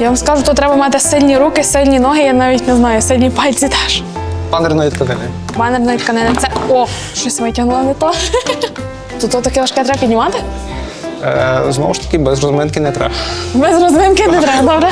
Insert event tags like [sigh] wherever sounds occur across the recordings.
Я вам скажу, то треба мати сильні руки, сильні ноги, я навіть не знаю, сильні пальці теж. Банерної тканини. Банерної тканини. Це о, щось витягнула не то. То то таке важке треба піднімати? Е, знову ж таки, без розминки не треба. Без розминки не треба, добре?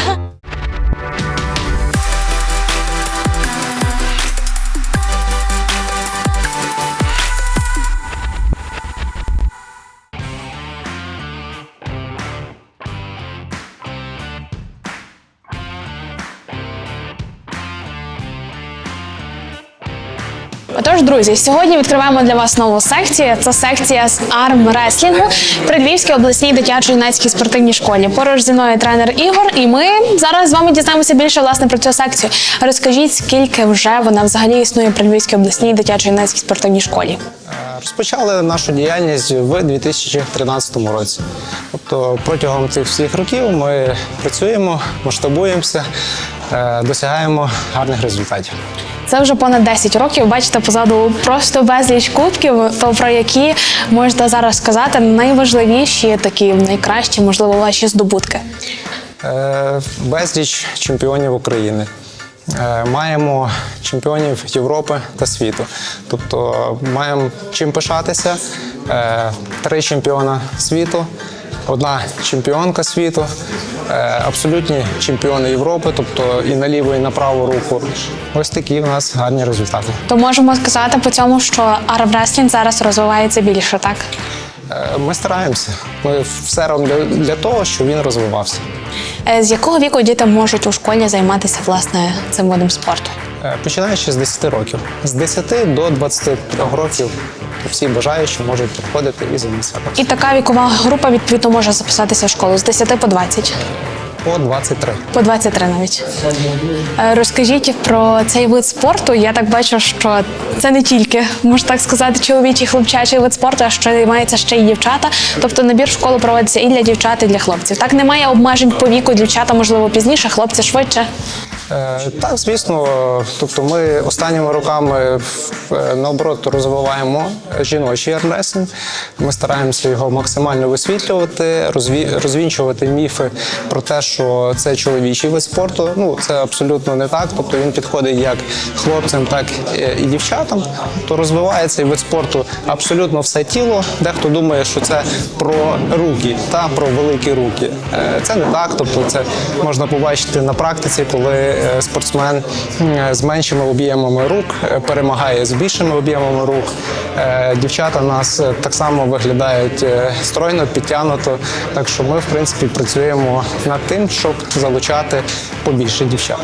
Отож, друзі, сьогодні відкриваємо для вас нову секцію. Це секція з армреслінгу при Львівській обласній дитячо-юнацькій спортивній школі. Поруч зі мною тренер Ігор, і ми зараз з вами дізнаємося більше власне про цю секцію. Розкажіть, скільки вже вона взагалі існує при Львівській обласній дитячо-юнацькій спортивній школі? Е, Розпочали нашу діяльність в 2013 році. Тобто протягом цих всіх років ми працюємо, масштабуємося, досягаємо гарних результатів. Це вже понад 10 років. Бачите, позаду просто безліч кубків. То про які можете зараз сказати найважливіші, такі найкращі, можливо, ваші здобутки. Е, Безліч чемпіонів України. Е, Маємо чемпіонів Європи та світу. Тобто маємо чим пишатися. Е, Три чемпіона світу, одна чемпіонка світу, е, абсолютні чемпіони Європи, тобто і на ліву, і на праву руку. Ось такі в нас гарні результати. То можемо сказати по цьому, що армреслінг зараз розвивається більше, так? Е, Ми стараємося. Ми все робимо для, того, щоб він розвивався. Е, З якого віку діти можуть у школі займатися власне цим видом спорту? Починаючи з 10 років. З 10 до 23 років всі бажаючі можуть приходити і займатися. І така вікова група відповідно може записатися в школу з 10 по 20, По 23. по 23 навіть. Е, Розкажіть про цей вид спорту. Я так бачу, що це не тільки можна так сказати, чоловічий хлопчачий вид спорту, а що займаються ще й дівчата. Тобто набір в школу проводиться і для дівчат, і для хлопців. Так немає обмежень по віку. Дівчата можливо пізніше, хлопці швидше. Е, Так, звісно, тобто ми останніми роками е, наоборот розвиваємо жіночий армрестлінг. Ми стараємося його максимально висвітлювати, розві- розвінчувати міфи про те, що це чоловічий вид спорту. Ну це абсолютно не так. Тобто він підходить як хлопцям, так і дівчатам. То розвиває цей вид спорту абсолютно все тіло. Дехто думає, що це про руки та про великі руки. Е, Це не так. Тобто, це можна побачити на практиці, коли спортсмен з меншими об'ємами рук е, перемагає з більшими об'ємами рук. Е, Дівчата нас е, так само виглядають е, стройно, підтягнуто. Так що ми, в принципі, працюємо над тим, щоб залучати побільше дівчат.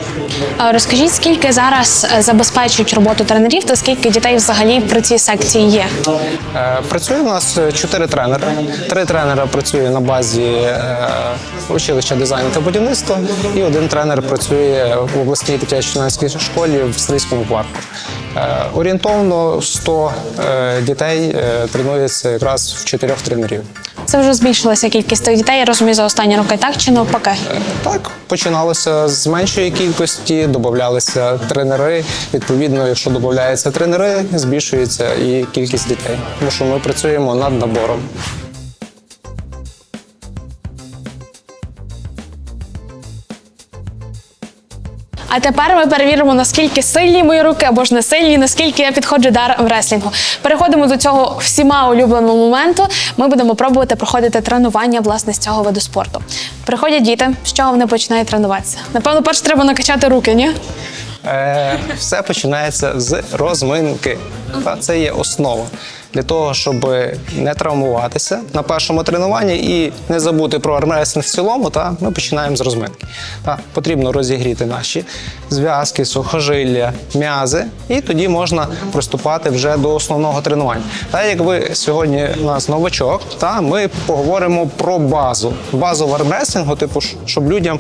Е, Розкажіть, скільки зараз е, забезпечують роботу тренерів та скільки дітей взагалі при цій секції є? Е, Працює у нас е, чотири тренери. Три тренера працює на базі е, училища дизайну та будівництва, і один тренер працює в обласній дитячо-юнацькій школі в Стрийському парку. Е, Орієнтовно 100 е, дітей е, тренується якраз в чотирьох тренерів. Це вже збільшилася кількість тих дітей, я розумію, за останні роки, так чи навпаки? Так, починалося з меншої кількості, додавалися тренери. Відповідно, якщо додаються тренери, збільшується і кількість дітей, тому що ми працюємо над набором. А тепер ми перевіримо, наскільки сильні мої руки або ж не сильні, наскільки я підходжу до реслінгу. Переходимо до цього всіма улюбленого моменту. Ми будемо пробувати проходити тренування власне з цього виду спорту. Приходять діти, з чого вони починають тренуватися? Напевно, перш треба накачати руки, ні? Е, все починається з розминки. Та це є основа для того, щоб не травмуватися на першому тренуванні і не забути про армрестлинг в цілому. Та ми починаємо з розминки. Та потрібно розігріти наші зв'язки, сухожилля, м'язи, і тоді можна приступати вже до основного тренування. Та як ви сьогодні у нас новачок, та ми поговоримо про базу, базу в армрестлингу, типу, щоб людям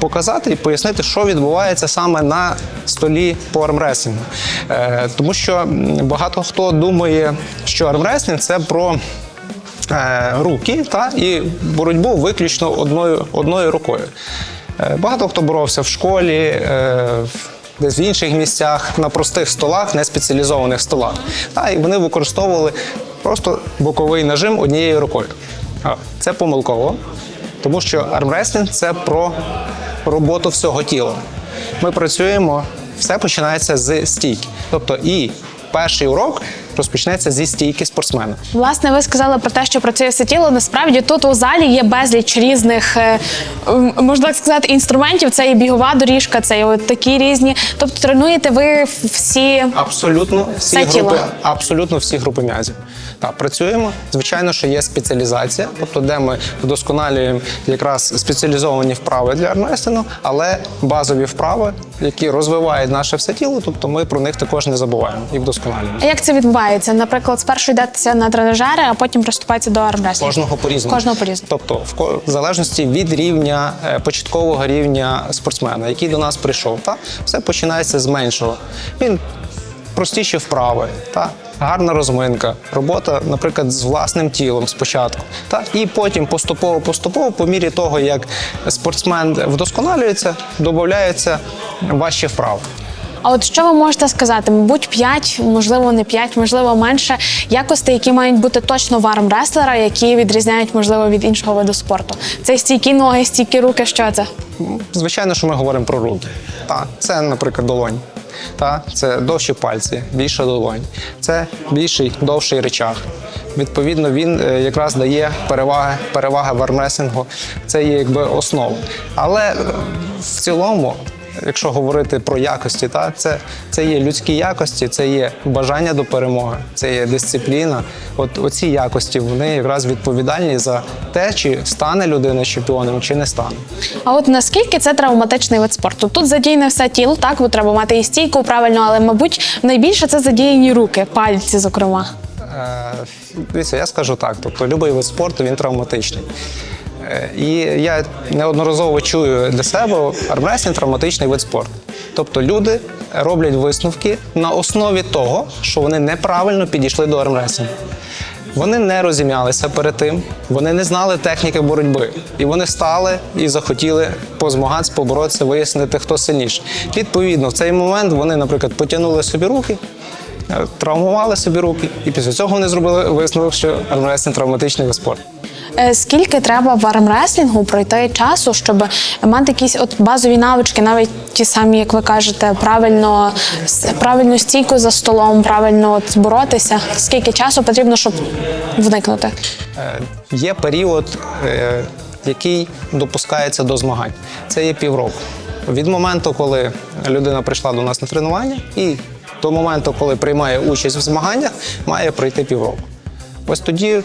показати і пояснити, що відбувається саме на столі по армреслінгу. Е, тому що багато хто думає, що армреслінг це про е, руки та, і боротьбу виключно одною, одною рукою. Е, багато хто боровся в школі. Е, Десь в інших місцях на простих столах, не спеціалізованих столах. Та, і вони використовували просто боковий нажим однією рукою. Це помилково, тому що армреслінг це про роботу всього тіла. Ми працюємо, все починається з стійки. Тобто і перший урок розпочнеться зі стійки спортсмена. Власне, ви сказали про те, що працює все тіло. Насправді тут у залі є безліч різних, е, можна так сказати, інструментів. Це і бігова доріжка, це і от такі різні. Тобто тренуєте ви всі. Абсолютно всі Все тіло. групи, абсолютно всі групи м'язів. Так, працюємо. Звичайно, що є спеціалізація, тобто де ми вдосконалюємо якраз спеціалізовані вправи для армрестлінгу, але базові вправи, які розвивають наше все тіло, тобто ми про них також не забуваємо і вдосконалюємо. А як це відбувається? Наприклад, спершу йдеться на тренажери, а потім приступається до армрестлінгу? Кожного по-різному. Кожного по-різному. Тобто, в залежності від рівня е, початкового рівня спортсмена, який до нас прийшов, та все починається з меншого. Він простіші вправи, та гарна розминка, робота, наприклад, з власним тілом спочатку. Та і потім поступово, поступово, по мірі того, як спортсмен вдосконалюється, додаються важчі вправи. А от що ви можете сказати? Мабуть, 5, можливо, не 5, можливо, менше якостей, які мають бути точно в армрестлера, які відрізняють, можливо, від іншого виду спорту. Це стійкі ноги, стійкі руки. Що це? Звичайно, що ми говоримо про руки. Та, це, наприклад, долонь. Та, це довші пальці, більша долонь. Це більший, довший речах. Відповідно, він е, якраз дає переваги, переваги в армресінгу. Це є якби основа. Але в цілому, якщо говорити про якості, та, це, це є людські якості, це є бажання до перемоги, це є дисципліна. От оці якості вони якраз відповідальні за те, чи стане людина чемпіоном, чи не стане. А от наскільки це травматичний вид спорту? Тут задіяне все тіло, так, бо треба мати і стійку правильно, але, мабуть, найбільше це задіяні руки, пальці, зокрема. Е, Дивіться, я скажу так: тобто будь-який вид спорту він травматичний. І я неодноразово чую для себе армрестлінг – травматичний вид спорту. Тобто люди роблять висновки на основі того, що вони неправильно підійшли до армрестлінгу. Вони не розім'ялися перед тим, вони не знали техніки боротьби. І вони стали і захотіли позмагатися, поборотися, вияснити, хто сильніший. Відповідно, в цей момент вони, наприклад, потягнули собі руки, травмували собі руки, і після цього вони зробили висновок, що армрестлінг – травматичний вид спорту. Е, Скільки треба в армреслінгу пройти часу, щоб мати якісь от базові навички, навіть ті самі, як ви кажете, правильно правильну стійку за столом, правильно от боротися? Скільки часу потрібно, щоб вникнути? Е, Є період, е, який допускається до змагань. Це є півроку. Від моменту, коли людина прийшла до нас на тренування, і до моменту, коли приймає участь в змаганнях, має пройти півроку. Ось тоді,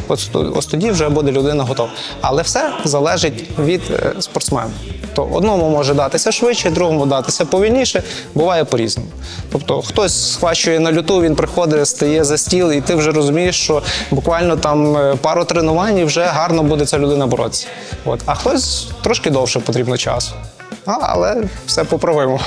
ось, тоді вже буде людина готова. Але все залежить від е, спортсмена. То одному може датися швидше, другому датися повільніше, буває по-різному. Тобто хтось схвачує на люту, він приходить, стає за стіл, і ти вже розумієш, що буквально там е, пару тренувань і вже гарно буде ця людина боротися. От. А хтось трошки довше потрібно часу. А, але все поправимо.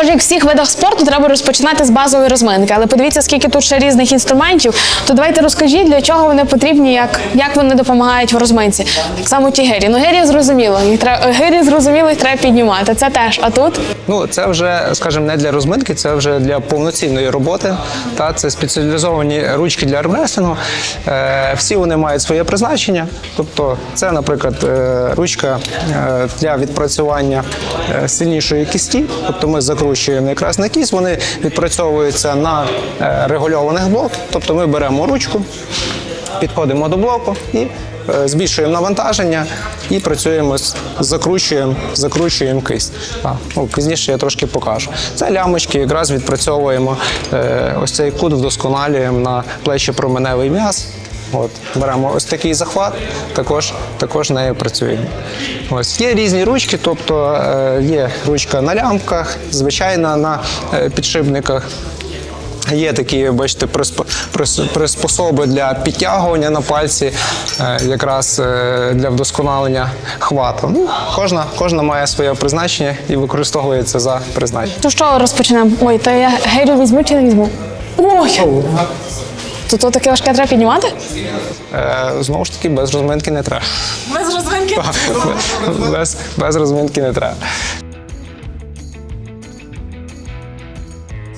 Тож, як всіх видах спорту, треба розпочинати з базової розминки. Але подивіться, скільки тут ще різних інструментів. То давайте розкажіть, для чого вони потрібні, як, як вони допомагають в розминці. Так само ті гирі. Ну гирі зрозуміло, їх треба гирі зрозуміло, їх треба піднімати. Це теж. А тут Ну, це вже, скажімо, не для розминки, це вже для повноцінної роботи. Та це спеціалізовані ручки для армрестлінгу. Е, всі вони мають своє призначення. Тобто, це, наприклад, е, ручка е, для відпрацювання е, сильнішої кісті. Тобто ми закручуємо якраз на кість, вони відпрацьовуються на е, регульованих блоках. Тобто ми беремо ручку, підходимо до блоку і е, збільшуємо навантаження і працюємо, закручуємо, закручуємо кисть. Так, ну, пізніше я трошки покажу. Це лямочки, якраз відпрацьовуємо е, ось цей кут, вдосконалюємо на плечі променевий м'яз. От, беремо ось такий захват, також, також нею працюємо. Ось є різні ручки, тобто е, є ручка на лямках, звичайна на е, підшипниках. Є такі, бачите, приспособи для підтягування на пальці, е, якраз для вдосконалення хвату. Ну, кожна, кожна має своє призначення і використовується за призначенням. то що розпочнемо? Ой, то я гирю візьму чи не візьму? Ой! То, то таке важке треба піднімати? Е, Знову ж таки, без розминки не треба. Без розминки. Без, без розминки не треба.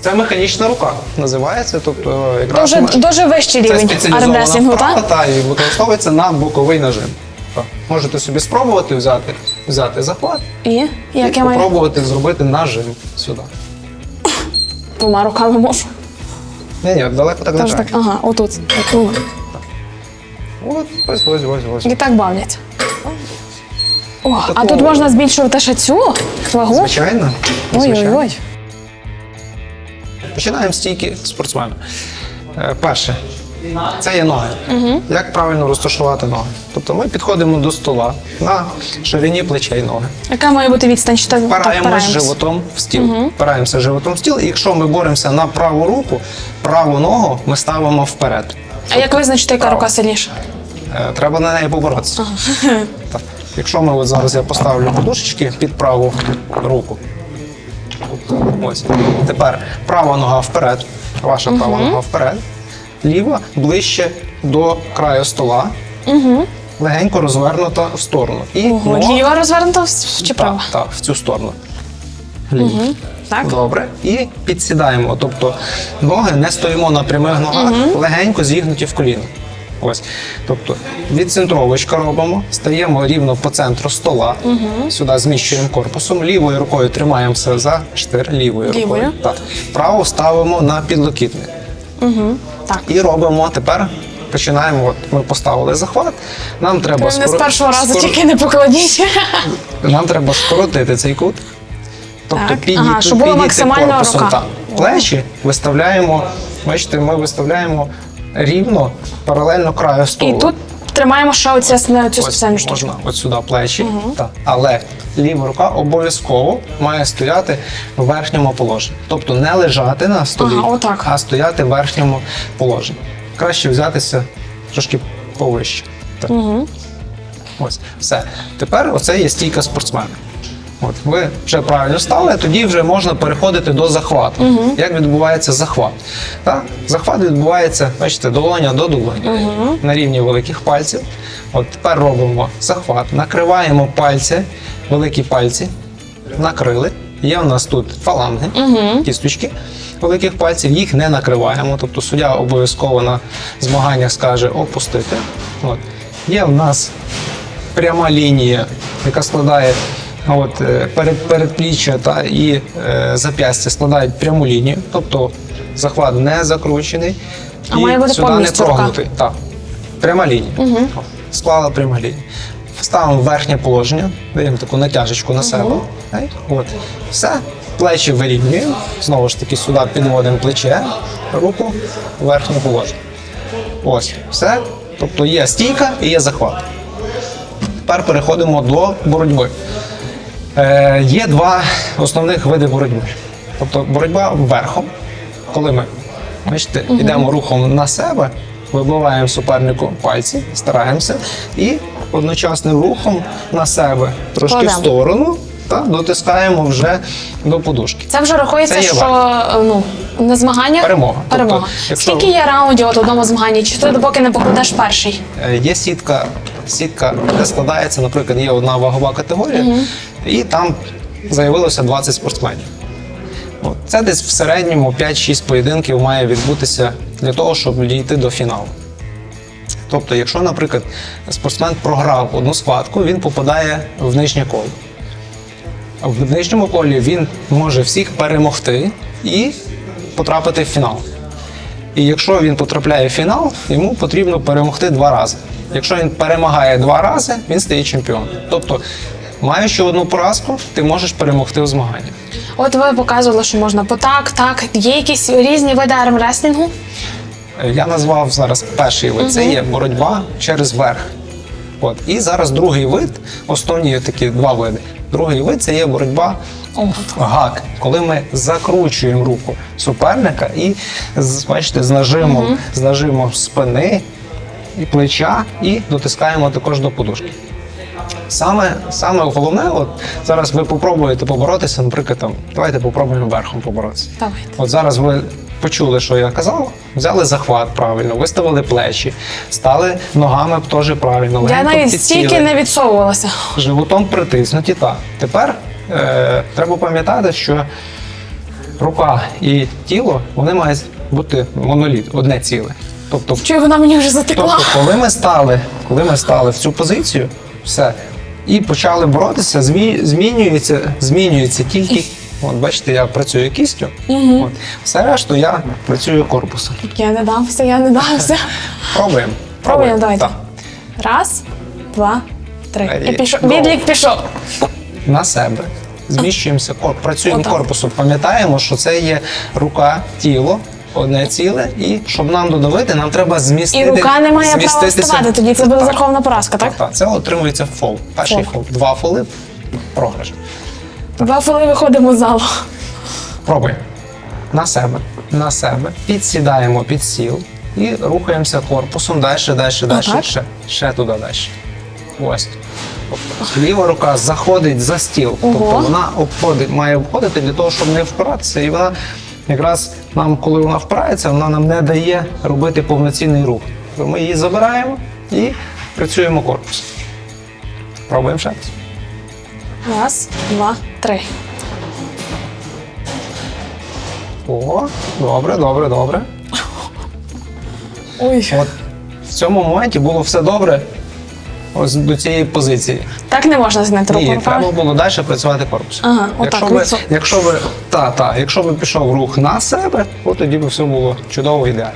Це механічна рука називається. Тобто, якраз Дуже, ми- дуже вищий рівень армреслінгу, так? та, і використовується на боковий нажим. Так. Можете собі спробувати взяти, взяти захват І і як я маю спробувати зробити нажим сюди. двома руками можу. Ні, ні, далеко так не Тож треба. так, ага, отут. Ну, От, ось, ось, ось, ось. І так бавлять. О, а тут можна збільшувати ще цю вагу. Звичайно. звичайно. Ой-ой-ой. Починаємо стійки спортсмена. Е, Перше, це є ноги. Як правильно розташувати ноги? Тобто ми підходимо до стола на ширині плечей ноги. Яка має бути відстань? Що так Впираємось животом в стіл. Впираємося животом в стіл, і якщо ми боремося на праву руку, праву ногу ми ставимо вперед. А як визначити, яка рука сильніша? Е, Треба на неї поборотися. Так. Якщо ми от зараз я поставлю подушечки під праву руку. Ось. Тепер права нога вперед, ваша права нога вперед, ліва ближче до краю стола, легенько розвернута в сторону. І Ого, нога- ліва розвернута в- чи права? Так, так, в цю сторону. Ліва. Так. Добре. І підсідаємо. Тобто ноги не стоїмо на прямих ногах, легенько зігнуті в коліно. Ось. Тобто відцентровочка робимо, стаємо рівно по центру стола, сюди зміщуємо корпусом, лівою рукою тримаємося за штир, лівою, Лівою. рукою. Так. Праву ставимо на підлокітник. Так. І робимо тепер. Починаємо, от ми поставили захват. Нам треба Не з першого разу тільки не покладіть. нам треба скоротити цей кут. Тобто Так. підійти, Ага, щоб було максимально корпусом. рука. Так. Плечі виставляємо, бачите, ми виставляємо рівно паралельно краю столу. І тут тримаємо ще оця, цю Ось спеціальну штуку. можна от сюди плечі, так. але ліва рука обов'язково має стояти в верхньому положенні. Тобто не лежати на столі, Ага, отак. а стояти в верхньому положенні. Краще взятися трошки повище. Так. Ось, все. Тепер оце є стійка спортсмена. От ви вже правильно стали, тоді вже можна переходити до захвату. Як відбувається захват? Так? Захват відбувається, бачите, долоня до долоні на рівні великих пальців. От тепер робимо захват, накриваємо пальці, великі пальці, накрили. Є у нас тут фаланги, кісточки великих пальців, їх не накриваємо. Тобто суддя обов'язково на змаганнях скаже опустити. От. Є у нас пряма лінія, яка складає от, е, перед, передпліччя та і е, зап'ястя складають пряму лінію, тобто захват не закручений А і має бути сюди не прогнутий. Так, пряма лінія. О, Склала пряма лінія. Ставимо верхнє положення, даємо таку натяжечку на себе. Ей, От. Все. Плечі вирівнюємо. Знову ж таки, сюди підводимо плече, руку верхнє положення. Ось, все. Тобто є стійка і є захват. Тепер переходимо до боротьби. Е, є два основних види боротьби. Тобто боротьба верхом, коли ми бачите, йдемо рухом на себе, вибиваємо супернику пальці, стараємося, і одночасним рухом на себе трошки Кладемо. в сторону та дотискаємо вже до подушки. Це вже рахується, Це що е, ну, на змаганнях Перемога. перемога. Тобто, якщо- Скільки є раундів от одному змаганні? Чи ти поки не покладеш перший? Е, Є сітка, сітка, де складається, наприклад, є одна вагова категорія, і там заявилося 20 спортсменів. Це десь в середньому 5-6 поєдинків має відбутися для того, щоб дійти до фіналу. Тобто, якщо, наприклад, спортсмен програв одну схватку, він попадає в нижнє коло. В нижньому колі він може всіх перемогти і потрапити в фінал. І якщо він потрапляє в фінал, йому потрібно перемогти два рази. Якщо він перемагає два рази, він стає чемпіоном. Тобто, маючи одну поразку, ти можеш перемогти у змаганні. От ви показували, що можна по так, так. Є якісь різні види армреслінгу? Е, Я назвав зараз перший вид. Це є боротьба через верх. От. І зараз другий вид, основні такі два види. Другий вид це є боротьба гак, коли ми закручуємо руку суперника і бачите, з нажимом, з нажимом спини і плеча, і дотискаємо також до подушки. Саме, саме головне, от зараз ви попробуєте поборотися, наприклад, там, давайте попробуємо верхом поборотися. Давайте. От зараз ви почули, що я казав, взяли захват правильно, виставили плечі, стали ногами теж правильно. Я легенько навіть підсіли, стільки не відсовувалася. животом притиснуті. Так. Тепер е, треба пам'ятати, що рука і тіло вони мають бути моноліт, одне ціле. Тобто, Чую, вона мені вже затекла. тобто, коли ми стали, коли ми стали в цю позицію, все, і почали боротися, змі- змінюється, змінюється тільки. От бачите, я працюю кістю. От. Все решту я працюю корпусом. Я не дамся, я не дамся. [laughs] Пробуємо. Пробуємо, давайте. Так. Раз, два, три. І пішов. Відлік пішов. на себе. Зміщуємося, працюємо Отак. корпусом. Пам'ятаємо, що це є рука, тіло, одне ціле, і щоб нам додавити, нам треба змістити. І рука не має права вставати, тоді це буде Так. поразка, так? Так. Це отримується фол. Перший Фол. Два фоли програш. Два фоли виходимо з залу. Пробуємо. На себе, на себе. Підсідаємо під сіл і рухаємося корпусом далі, далі, далі. Ще, ще туди далі. Ось. Тобто ліва рука заходить за стіл. Тобто вона обходить, має обходити для того, щоб не впиратися. І вона якраз нам, коли вона впирається, вона нам не дає робити повноцінний рух. Ми її забираємо і працюємо корпусом. Пробуємо ще раз. Раз, два, три. О, добре, добре, добре. Ой. От в цьому моменті було все добре. Ось до цієї позиції. Так не можна зняти руку Ні, треба було далі працювати корпусом. Ага, отак, якщо лицо. якщо би, та, та, якщо би пішов рух на себе, от тоді б все було чудово ідеально.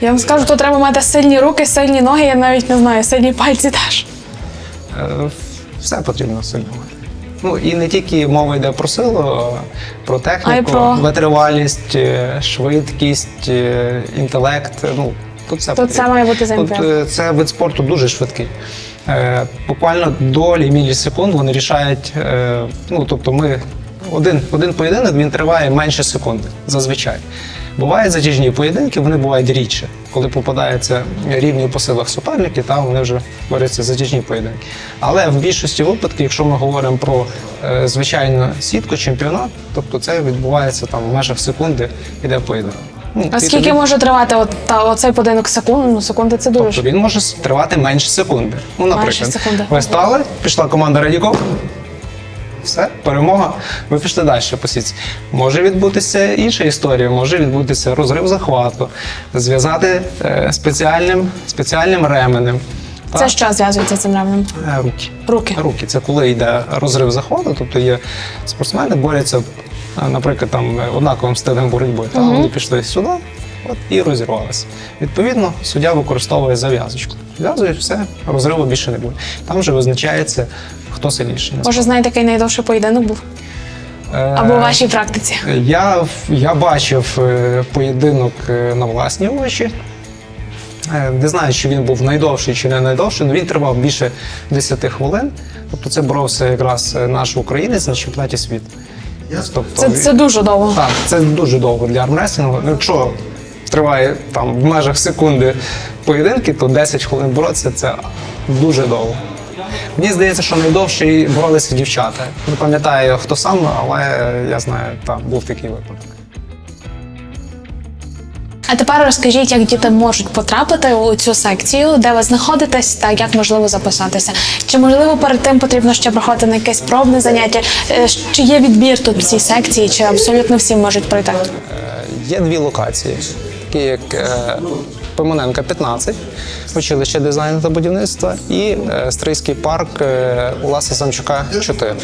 Я вам скажу, тут треба мати сильні руки, сильні ноги, я навіть не знаю, сильні пальці теж. Е, Все потрібно сильно. Ну і не тільки мова йде про силу, про техніку, про- витривалість, е, швидкість, е, інтелект. Ну, тут все Тут все має бути Тут це вид спорту дуже швидкий. Е, Буквально долі мілісекунд вони рішають. е, Ну тобто, ми один, один поєдинок він триває менше секунди зазвичай. Бувають затяжні поєдинки, вони бувають рідше. Коли попадаються рівні по силах суперники, там вони вже борються затяжні поєдинки. Але в більшості випадків, якщо ми говоримо про е, звичайну сітку, чемпіонат, тобто це відбувається там в межах секунди, іде поєдинок. Ну, А скільки тоді- може тривати от, та, оцей подинок секунд? Ну, секунди це дуже. Тобто він може тривати менше секунди. Ну, наприклад, секунди. ви стали, пішла команда Радіков. Все, перемога. Ви пішли далі по сітці. Може відбутися інша історія, може відбутися розрив захвату, зв'язати е, спеціальним, спеціальним ременем. Це Так? що зв'язується з цим ременем? Е, Руки. Руки. Руки. Це коли йде розрив захвату, тобто є спортсмени, борються, наприклад, там е, однаковим стилем боротьби. Та вони пішли сюди от, і розірвалися. Відповідно, суддя використовує зав'язочку. Зв'язує все, розриву більше не буде. Там вже визначається, хто сильніший. Може, знаєте, який найдовший поєдинок був? Е, Або у вашій практиці? Я, я бачив е, поєдинок на власні очі. Не знаю, чи він був найдовший чи не найдовший, але він тривав більше 10 хвилин. Тобто це боровся якраз наш українець на чемпіонаті світу. Тобто, Це, це дуже довго. Так, це дуже довго для армреслінгу. Якщо триває там в межах секунди поєдинки, то 10 хвилин боротися це дуже довго. Мені здається, що найдовше боролися дівчата. Не пам'ятаю хто сам, але я знаю, там був такий випадок. А тепер розкажіть, як діти можуть потрапити у цю секцію, де ви знаходитесь, та як можливо записатися. Чи можливо перед тим потрібно ще проходити на якесь пробне заняття? Е, Чи є відбір тут в цій секції, чи абсолютно всі можуть пройти? Є дві локації, такі як е, Пимоненка 15, училище дизайну та будівництва, і е, Стрийський парк е, Уласа Самчука 4.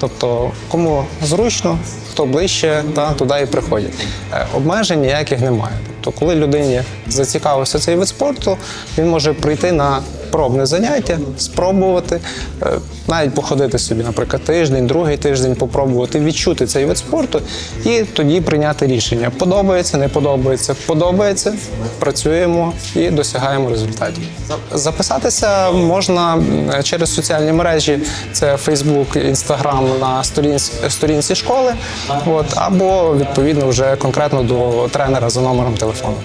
Тобто, кому зручно, хто ближче, та туди і приходять. Е, Обмежень ніяких немає. Тобто, коли людині зацікавився цей вид спорту, він може прийти на пробне заняття, спробувати, е, навіть походити собі, наприклад, тиждень, другий тиждень, попробувати відчути цей вид спорту і тоді прийняти рішення. Подобається, не подобається, подобається, працюємо і досягаємо результатів. Записатися можна через соціальні мережі, це Facebook, Instagram на сторінці, сторінці школи, от, або відповідно вже конкретно до тренера за номером телефону.